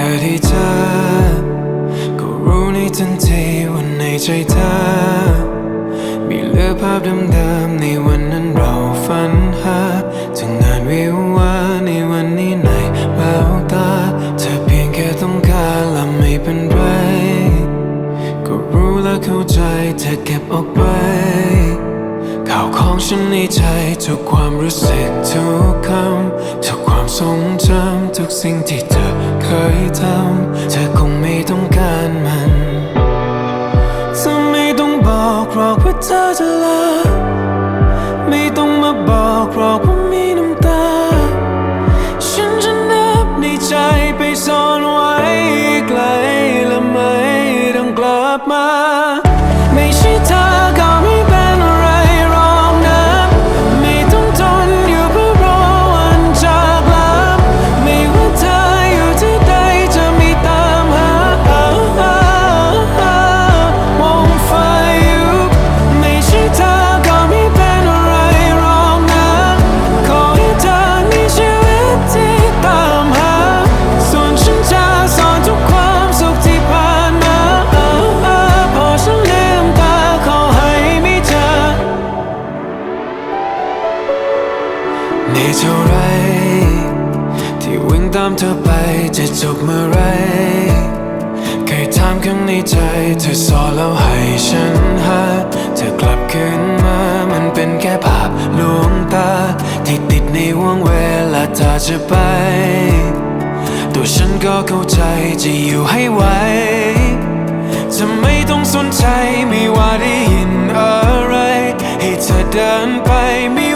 ค่ได้เจอ ก็รู้ในทันทีว่าในใจเธอ มีเลือภาพเดิมๆในวันนั้นเราฝันหาถึงงานวิวาในวันนี้ในแววตา เธอเพียงแค่ต้องการและไม่เป็นไร ก็รู้และเข้าใจเธอเก็บออกไปข่าวของฉันในใจทุกความรู้สึกทุกคำทุกความทรงจำทุกสิ่งที่เธอ เคยทำเธอคงไม่ต้องการมัน จะไม่ต้องบอกหรอกว่าเธอจะลา เท่าไร ที่วิ่งตามเธอไปจะจบเมื่อไรเคยถามข้างในใจ เธอสอนแล้วให้ฉันหา เธอกลับคืนมา มันเป็นแค่ภาพลวงตา ที่ติดในวงเวลาเธอจะไป ตัวฉันก็เข้าใจจะอยู่ให้ไหวจะไม่ต้องสนใจไม่ว่าได้ยินอะไร ให้เธอเดินไปไม่